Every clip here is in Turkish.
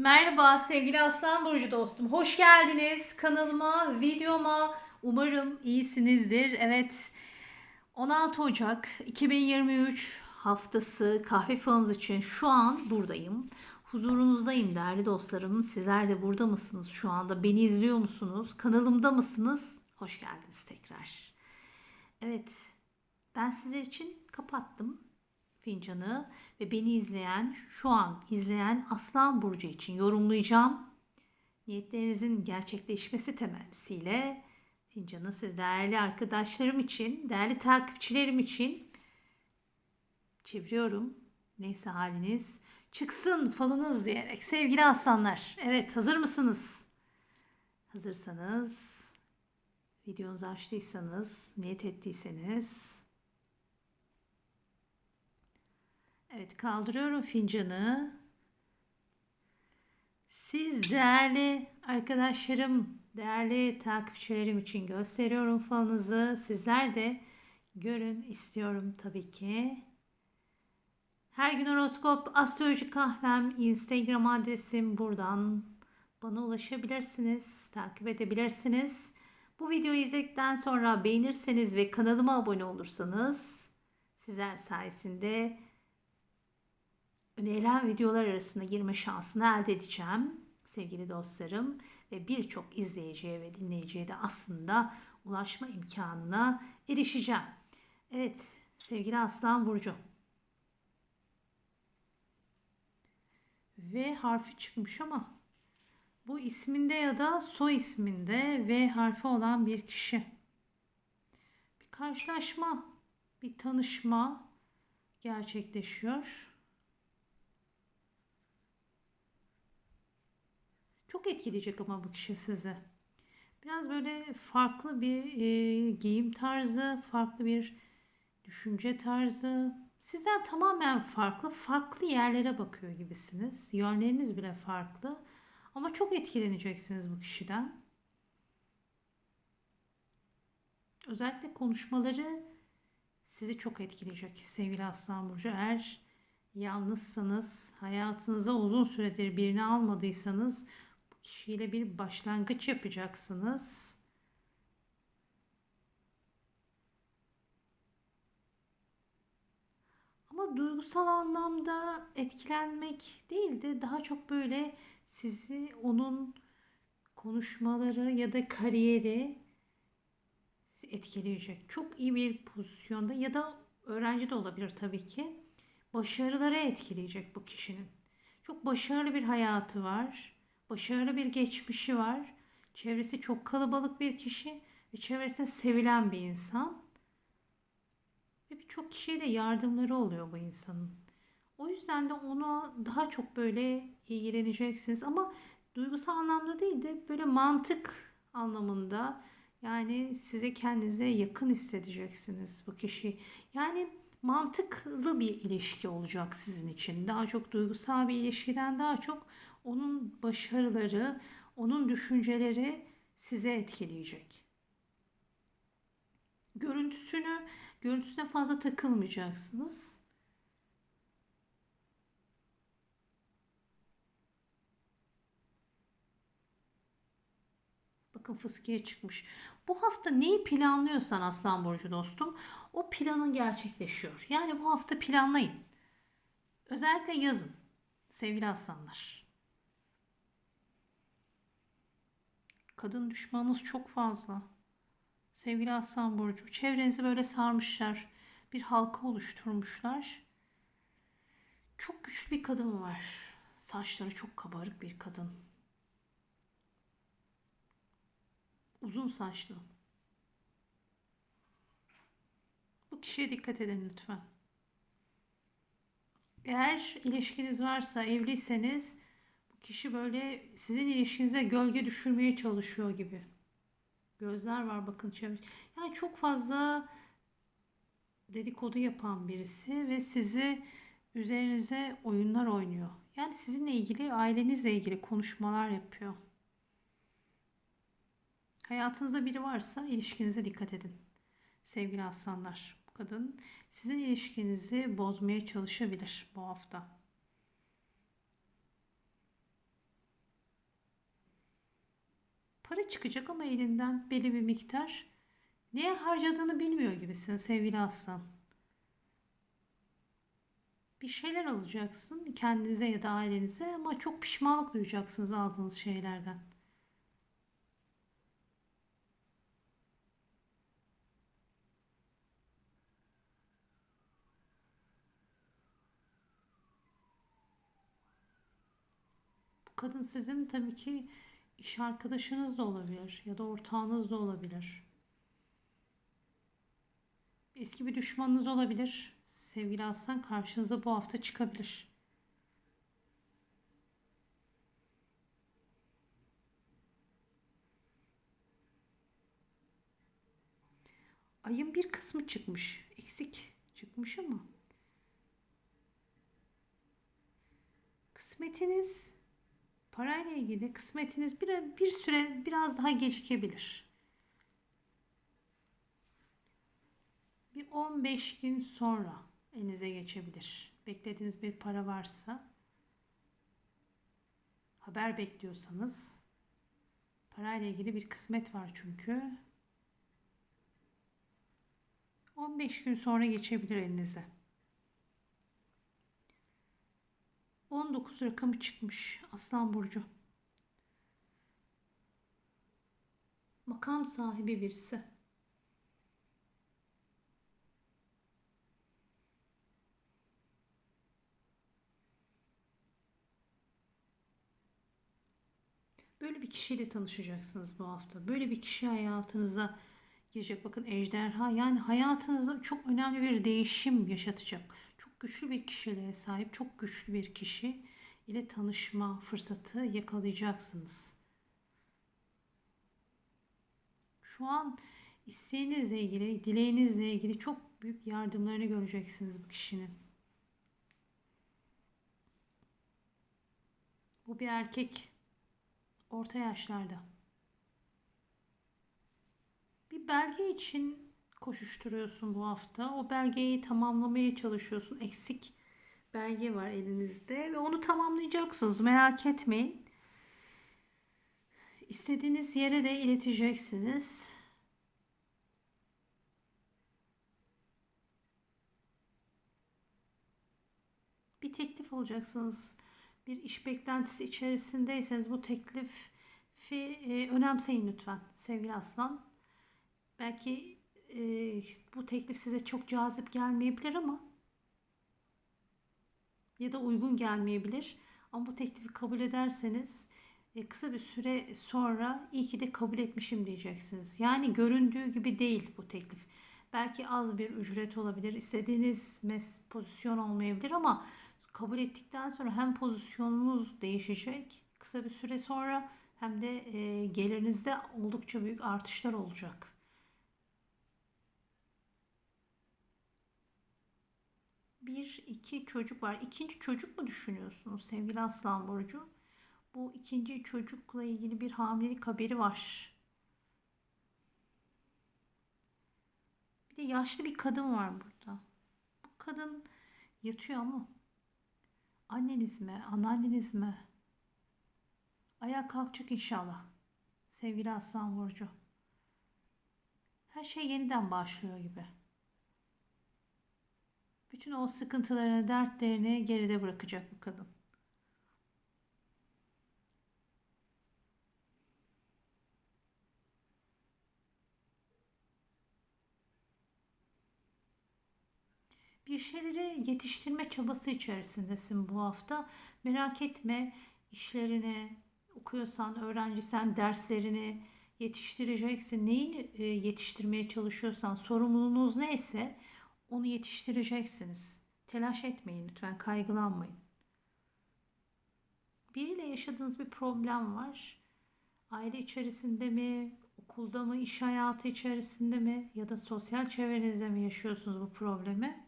Merhaba sevgili Aslan Burcu dostum. Hoş geldiniz kanalıma, videoma. Umarım iyisinizdir. Evet 16 Ocak 2023 haftası kahve falınız için şu an buradayım. Huzurunuzdayım değerli dostlarım. Sizler de burada mısınız şu anda? Beni izliyor musunuz? Kanalımda mısınız? Hoş geldiniz tekrar. Evet ben sizler için kapattım fincanı ve beni izleyen, şu an izleyen Aslan Burcu için yorumlayacağım. Niyetlerinizin gerçekleşmesi temennisiyle fincanı siz değerli arkadaşlarım için, değerli takipçilerim için çeviriyorum. Neyse haliniz çıksın falınız diyerek sevgili aslanlar. Evet hazır mısınız? Hazırsanız videonuzu açtıysanız, niyet ettiyseniz Evet kaldırıyorum fincanı. Siz değerli arkadaşlarım, değerli takipçilerim için gösteriyorum falınızı. Sizler de görün istiyorum tabii ki. Her gün horoskop, astroloji kahvem, Instagram adresim buradan bana ulaşabilirsiniz, takip edebilirsiniz. Bu videoyu izledikten sonra beğenirseniz ve kanalıma abone olursanız sizler sayesinde önerilen videolar arasında girme şansını elde edeceğim sevgili dostlarım ve birçok izleyiciye ve dinleyiciye de aslında ulaşma imkanına erişeceğim. Evet sevgili Aslan Burcu. V harfi çıkmış ama bu isminde ya da soy isminde V harfi olan bir kişi. Bir karşılaşma, bir tanışma gerçekleşiyor. Çok etkileyecek ama bu kişi sizi. Biraz böyle farklı bir e, giyim tarzı, farklı bir düşünce tarzı. Sizden tamamen farklı, farklı yerlere bakıyor gibisiniz. Yönleriniz bile farklı. Ama çok etkileneceksiniz bu kişiden. Özellikle konuşmaları sizi çok etkileyecek sevgili Aslan Burcu. Eğer yalnızsanız, hayatınıza uzun süredir birini almadıysanız kişiyle bir başlangıç yapacaksınız. Ama duygusal anlamda etkilenmek değil de daha çok böyle sizi onun konuşmaları ya da kariyeri etkileyecek. Çok iyi bir pozisyonda ya da öğrenci de olabilir tabii ki. Başarılara etkileyecek bu kişinin. Çok başarılı bir hayatı var başarılı bir geçmişi var. Çevresi çok kalabalık bir kişi ve çevresinde sevilen bir insan. Ve birçok kişiye de yardımları oluyor bu insanın. O yüzden de ona daha çok böyle ilgileneceksiniz ama duygusal anlamda değil de böyle mantık anlamında yani size kendinize yakın hissedeceksiniz bu kişi. Yani mantıklı bir ilişki olacak sizin için. Daha çok duygusal bir ilişkiden daha çok onun başarıları, onun düşünceleri size etkileyecek. Görüntüsünü, görüntüsüne fazla takılmayacaksınız. Bakın fıskiye çıkmış. Bu hafta neyi planlıyorsan Aslan Burcu dostum o planın gerçekleşiyor. Yani bu hafta planlayın. Özellikle yazın sevgili aslanlar. Kadın düşmanınız çok fazla. Sevgili Aslan Burcu, çevrenizi böyle sarmışlar. Bir halka oluşturmuşlar. Çok güçlü bir kadın var. Saçları çok kabarık bir kadın. Uzun saçlı. Bu kişiye dikkat edin lütfen. Eğer ilişkiniz varsa, evliyseniz kişi böyle sizin ilişkinize gölge düşürmeye çalışıyor gibi. Gözler var bakın çevre. Yani çok fazla dedikodu yapan birisi ve sizi üzerinize oyunlar oynuyor. Yani sizinle ilgili, ailenizle ilgili konuşmalar yapıyor. Hayatınızda biri varsa ilişkinize dikkat edin. Sevgili aslanlar, bu kadın sizin ilişkinizi bozmaya çalışabilir bu hafta. Para çıkacak ama elinden belli bir miktar. Neye harcadığını bilmiyor gibisin sevgili aslan. Bir şeyler alacaksın kendinize ya da ailenize ama çok pişmanlık duyacaksınız aldığınız şeylerden. Bu kadın sizin tabii ki iş arkadaşınız da olabilir ya da ortağınız da olabilir. Eski bir düşmanınız olabilir. Sevgili aslan karşınıza bu hafta çıkabilir. Ayın bir kısmı çıkmış. Eksik çıkmış ama. Kısmetiniz parayla ilgili kısmetiniz bir, bir süre biraz daha gecikebilir. Bir 15 gün sonra elinize geçebilir. Beklediğiniz bir para varsa haber bekliyorsanız parayla ilgili bir kısmet var çünkü. 15 gün sonra geçebilir elinize. 19 rakamı çıkmış Aslan Burcu. Makam sahibi birisi. Böyle bir kişiyle tanışacaksınız bu hafta. Böyle bir kişi hayatınıza girecek. Bakın ejderha yani hayatınızda çok önemli bir değişim yaşatacak. Güçlü bir kişiliğe sahip, çok güçlü bir kişi ile tanışma fırsatı yakalayacaksınız. Şu an isteğinizle ilgili, dileğinizle ilgili çok büyük yardımlarını göreceksiniz bu kişinin. Bu bir erkek. Orta yaşlarda. Bir belge için koşuşturuyorsun bu hafta. O belgeyi tamamlamaya çalışıyorsun. Eksik belge var elinizde ve onu tamamlayacaksınız. Merak etmeyin. İstediğiniz yere de ileteceksiniz. Bir teklif alacaksınız. Bir iş beklentisi içerisindeyseniz bu teklifi e, önemseyin lütfen sevgili aslan. Belki e, bu teklif size çok cazip gelmeyebilir ama ya da uygun gelmeyebilir. Ama bu teklifi kabul ederseniz e, kısa bir süre sonra iyi ki de kabul etmişim diyeceksiniz. Yani göründüğü gibi değil bu teklif. Belki az bir ücret olabilir, istediğiniz mes pozisyon olmayabilir ama kabul ettikten sonra hem pozisyonunuz değişecek kısa bir süre sonra hem de e, gelirinizde oldukça büyük artışlar olacak. Bir, iki çocuk var. İkinci çocuk mu düşünüyorsunuz sevgili Aslan Burcu? Bu ikinci çocukla ilgili bir hamilelik haberi var. Bir de yaşlı bir kadın var burada. Bu kadın yatıyor ama anneniz mi, anneanneniz mi? Ayağa kalkacak inşallah. Sevgili Aslan Burcu. Her şey yeniden başlıyor gibi. Bütün o sıkıntılarını, dertlerini geride bırakacak bu kadın. bir şeyleri yetiştirme çabası içerisindesin bu hafta. Merak etme işlerini okuyorsan, öğrencisen derslerini yetiştireceksin. Neyi e, yetiştirmeye çalışıyorsan, sorumluluğunuz neyse onu yetiştireceksiniz. Telaş etmeyin lütfen, kaygılanmayın. Biriyle yaşadığınız bir problem var. Aile içerisinde mi, okulda mı, iş hayatı içerisinde mi ya da sosyal çevrenizde mi yaşıyorsunuz bu problemi?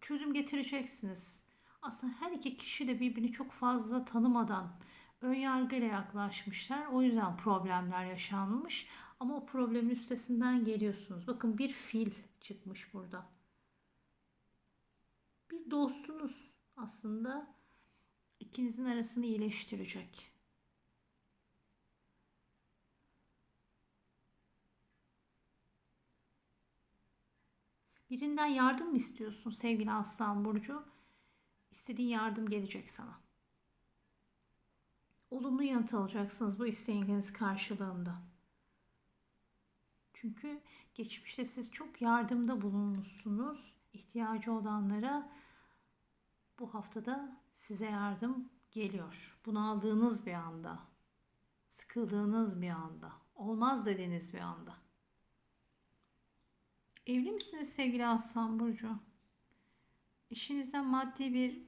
Çözüm getireceksiniz. Aslında her iki kişi de birbirini çok fazla tanımadan ön yargıyla yaklaşmışlar. O yüzden problemler yaşanmış. Ama o problemin üstesinden geliyorsunuz. Bakın bir fil çıkmış burada. Bir dostunuz aslında ikinizin arasını iyileştirecek. Birinden yardım mı istiyorsun sevgili Aslan Burcu? İstediğin yardım gelecek sana. Olumlu yanıt alacaksınız bu isteğiniz karşılığında. Çünkü geçmişte siz çok yardımda bulunmuşsunuz. İhtiyacı olanlara bu haftada size yardım geliyor. Bunaldığınız bir anda, sıkıldığınız bir anda, olmaz dediğiniz bir anda. Evli misiniz sevgili Aslan Burcu? İşinizden maddi bir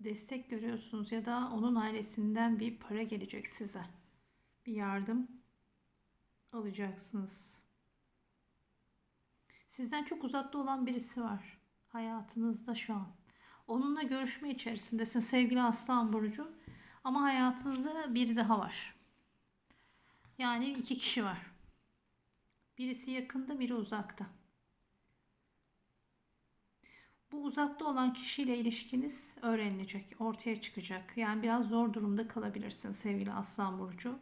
destek görüyorsunuz ya da onun ailesinden bir para gelecek size. Bir yardım alacaksınız. Sizden çok uzakta olan birisi var hayatınızda şu an. Onunla görüşme içerisindesin sevgili Aslan Burcu. Ama hayatınızda biri daha var. Yani iki kişi var. Birisi yakında, biri uzakta. Bu uzakta olan kişiyle ilişkiniz öğrenilecek, ortaya çıkacak. Yani biraz zor durumda kalabilirsin sevgili Aslan Burcu.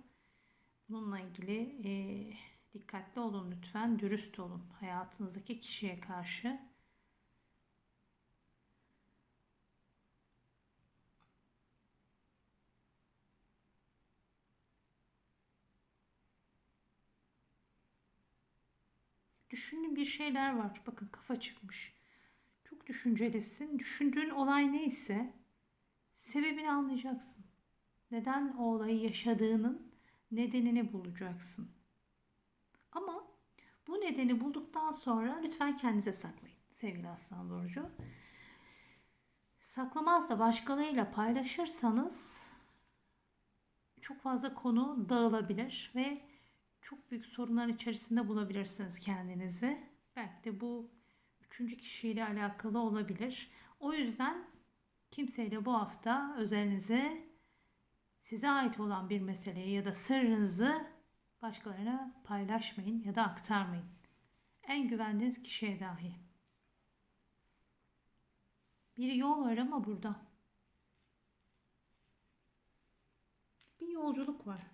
Bununla ilgili e, dikkatli olun lütfen, dürüst olun hayatınızdaki kişiye karşı. Düşündüğün bir şeyler var. Bakın kafa çıkmış. Çok düşüncelisin. Düşündüğün olay neyse sebebini anlayacaksın. Neden o olayı yaşadığının nedenini bulacaksın. Ama bu nedeni bulduktan sonra lütfen kendinize saklayın sevgili Aslan Burcu. Saklamaz da başkalarıyla paylaşırsanız çok fazla konu dağılabilir ve çok büyük sorunlar içerisinde bulabilirsiniz kendinizi. Belki de bu üçüncü kişiyle alakalı olabilir. O yüzden kimseyle bu hafta özelinizi size ait olan bir meseleyi ya da sırrınızı başkalarına paylaşmayın ya da aktarmayın. En güvendiğiniz kişiye dahi. Bir yol var ama burada. Bir yolculuk var.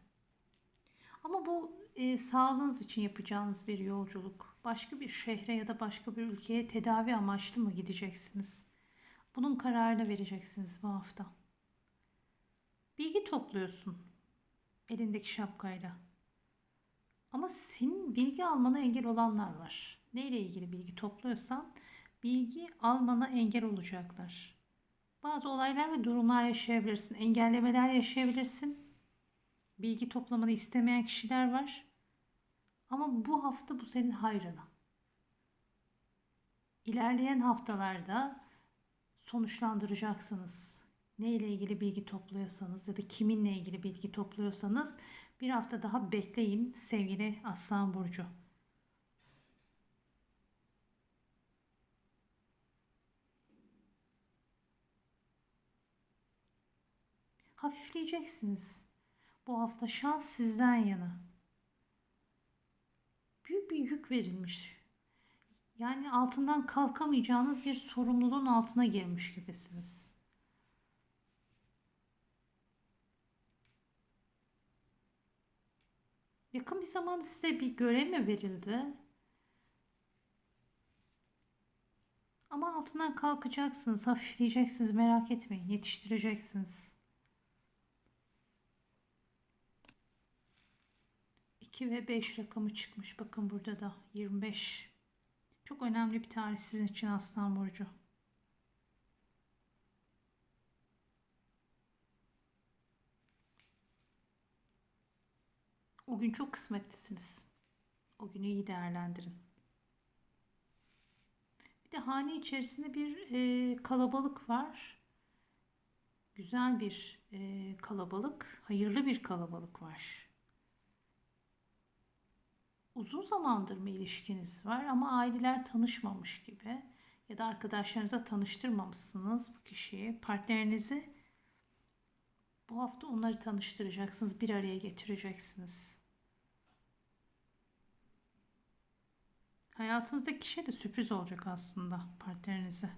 Ama bu e, sağlığınız için yapacağınız bir yolculuk. Başka bir şehre ya da başka bir ülkeye tedavi amaçlı mı gideceksiniz? Bunun kararını vereceksiniz bu hafta. Bilgi topluyorsun elindeki şapkayla. Ama senin bilgi almana engel olanlar var. Neyle ilgili bilgi topluyorsan bilgi almana engel olacaklar. Bazı olaylar ve durumlar yaşayabilirsin. Engellemeler yaşayabilirsin. Bilgi toplamanı istemeyen kişiler var. Ama bu hafta bu senin hayrına. İlerleyen haftalarda sonuçlandıracaksınız. Ne ile ilgili bilgi topluyorsanız ya da kiminle ilgili bilgi topluyorsanız bir hafta daha bekleyin sevgili Aslan Burcu. Hafifleyeceksiniz. Bu hafta şans sizden yana. Büyük bir yük verilmiş. Yani altından kalkamayacağınız bir sorumluluğun altına girmiş gibisiniz. Yakın bir zamanda size bir görev mi verildi? Ama altından kalkacaksınız, hafifleyeceksiniz, merak etmeyin, yetiştireceksiniz. 2 ve 5 rakamı çıkmış. Bakın burada da 25. Çok önemli bir tarih sizin için Aslan Burcu. O gün çok kısmetlisiniz. O günü iyi değerlendirin. Bir de hane içerisinde bir e, kalabalık var. Güzel bir e, kalabalık, hayırlı bir kalabalık var. Uzun zamandır mı ilişkiniz var ama aileler tanışmamış gibi ya da arkadaşlarınıza tanıştırmamışsınız bu kişiyi, partnerinizi bu hafta onları tanıştıracaksınız, bir araya getireceksiniz. Hayatınızdaki kişi de sürpriz olacak aslında partnerinize.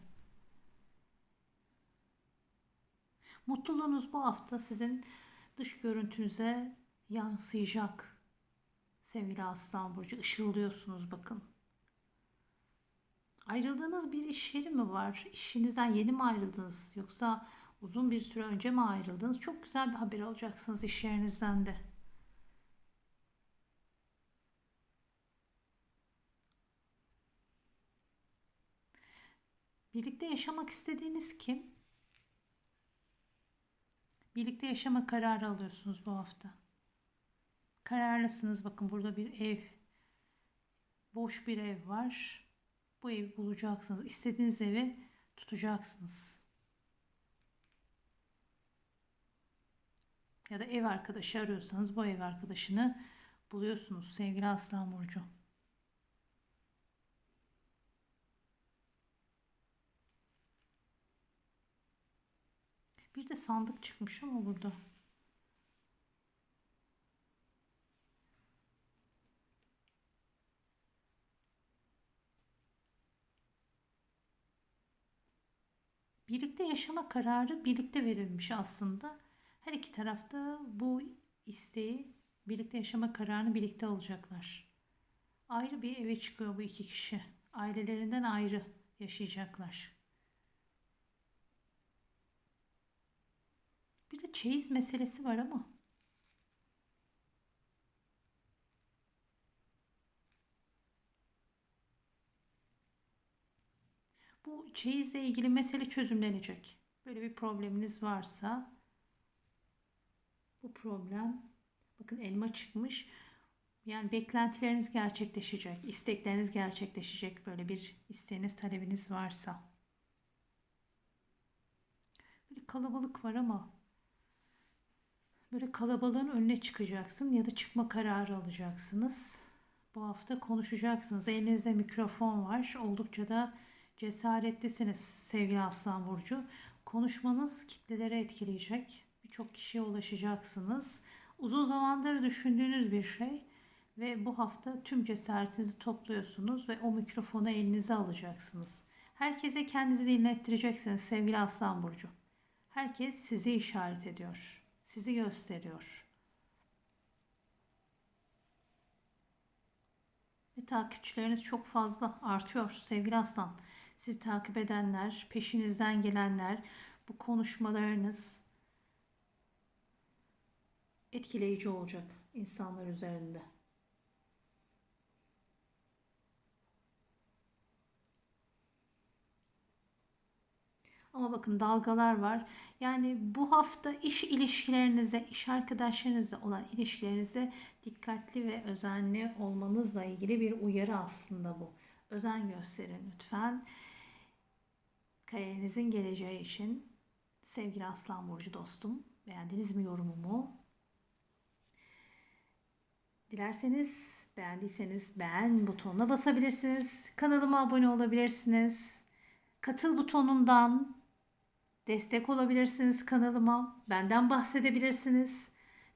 Mutluluğunuz bu hafta sizin dış görüntünüze yansıyacak. Sevgili Aslan Burcu ışıldıyorsunuz bakın. Ayrıldığınız bir iş yeri mi var? İşinizden yeni mi ayrıldınız? Yoksa uzun bir süre önce mi ayrıldınız? Çok güzel bir haber alacaksınız iş yerinizden de. Birlikte yaşamak istediğiniz kim? Birlikte yaşama kararı alıyorsunuz bu hafta. Kararlısınız. Bakın burada bir ev, boş bir ev var. Bu evi bulacaksınız. İstediğiniz evi tutacaksınız. Ya da ev arkadaşı arıyorsanız bu ev arkadaşını buluyorsunuz sevgili Aslan Burcu. De sandık çıkmış ama burada. Birlikte yaşama kararı birlikte verilmiş aslında. Her iki tarafta bu isteği, birlikte yaşama kararını birlikte alacaklar. Ayrı bir eve çıkıyor bu iki kişi. Ailelerinden ayrı yaşayacaklar. Bir de çeyiz meselesi var ama. Bu çeyizle ilgili mesele çözümlenecek. Böyle bir probleminiz varsa bu problem bakın elma çıkmış. Yani beklentileriniz gerçekleşecek, istekleriniz gerçekleşecek. Böyle bir isteğiniz, talebiniz varsa. Böyle kalabalık var ama böyle kalabalığın önüne çıkacaksın ya da çıkma kararı alacaksınız. Bu hafta konuşacaksınız. Elinizde mikrofon var. Oldukça da cesaretlisiniz sevgili Aslan Burcu. Konuşmanız kitlelere etkileyecek. Birçok kişiye ulaşacaksınız. Uzun zamandır düşündüğünüz bir şey ve bu hafta tüm cesaretinizi topluyorsunuz ve o mikrofonu elinize alacaksınız. Herkese kendinizi dinlettireceksiniz sevgili Aslan Burcu. Herkes sizi işaret ediyor. Sizi gösteriyor. Ve takipçileriniz çok fazla artıyor sevgili Aslan. Sizi takip edenler, peşinizden gelenler, bu konuşmalarınız etkileyici olacak insanlar üzerinde. Ama bakın dalgalar var. Yani bu hafta iş ilişkilerinizde, iş arkadaşlarınızla olan ilişkilerinizde dikkatli ve özenli olmanızla ilgili bir uyarı aslında bu. Özen gösterin lütfen. Kariyerinizin geleceği için sevgili Aslan Burcu dostum. Beğendiniz mi yorumumu? Dilerseniz beğendiyseniz beğen butonuna basabilirsiniz. Kanalıma abone olabilirsiniz. Katıl butonundan destek olabilirsiniz kanalıma. Benden bahsedebilirsiniz.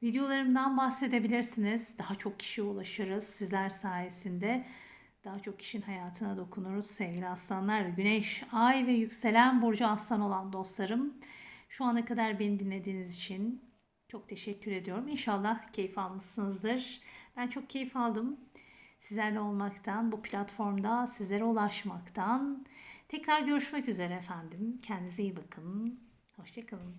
Videolarımdan bahsedebilirsiniz. Daha çok kişiye ulaşırız sizler sayesinde. Daha çok kişinin hayatına dokunuruz sevgili aslanlar. Güneş, ay ve yükselen burcu aslan olan dostlarım. Şu ana kadar beni dinlediğiniz için çok teşekkür ediyorum. İnşallah keyif almışsınızdır. Ben çok keyif aldım. Sizlerle olmaktan, bu platformda sizlere ulaşmaktan. Tekrar görüşmek üzere efendim. Kendinize iyi bakın. Hoşçakalın.